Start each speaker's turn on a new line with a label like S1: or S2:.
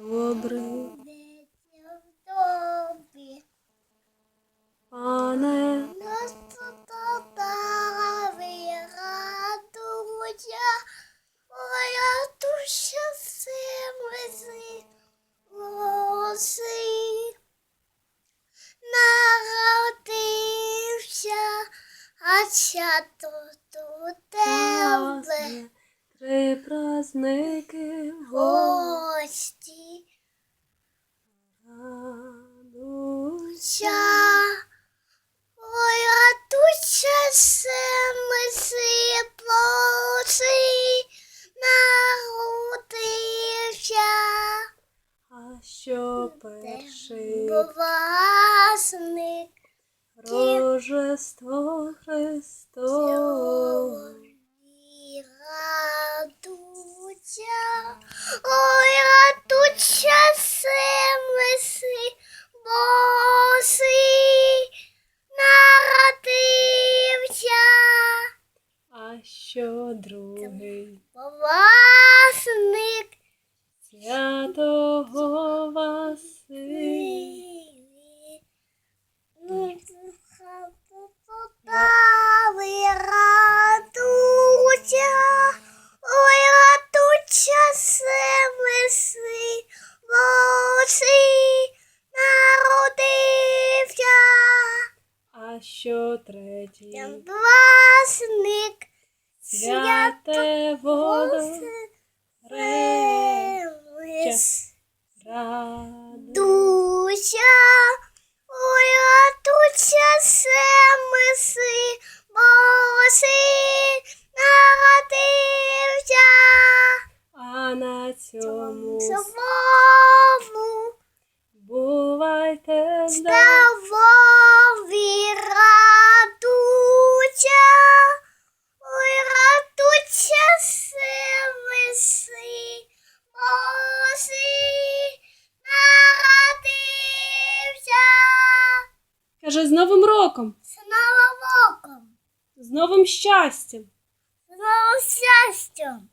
S1: добрий, пане,
S2: Нас тут обдави радує, моя душа симвизи голоси. Народився, а свято тут тебе.
S1: власне, три праздники в
S2: Гості.
S1: городу.
S2: Ся, моя душа семиси плоси народився.
S1: А що перший
S2: Власник
S1: Рожество Христове. Що другий
S2: Власник.
S1: святого Василя.
S2: Ой, радуйся, ой, радуйся, семиси, боси народився.
S1: А що третій?
S2: Власник
S1: святе воно
S2: Семис.
S1: раду.
S2: Дуся, ой, радуйся, семиси, боси народився.
S1: А на цьому Каже, з Новим роком,
S2: З Новим роком,
S1: з новим щастям.
S2: з новим щастям.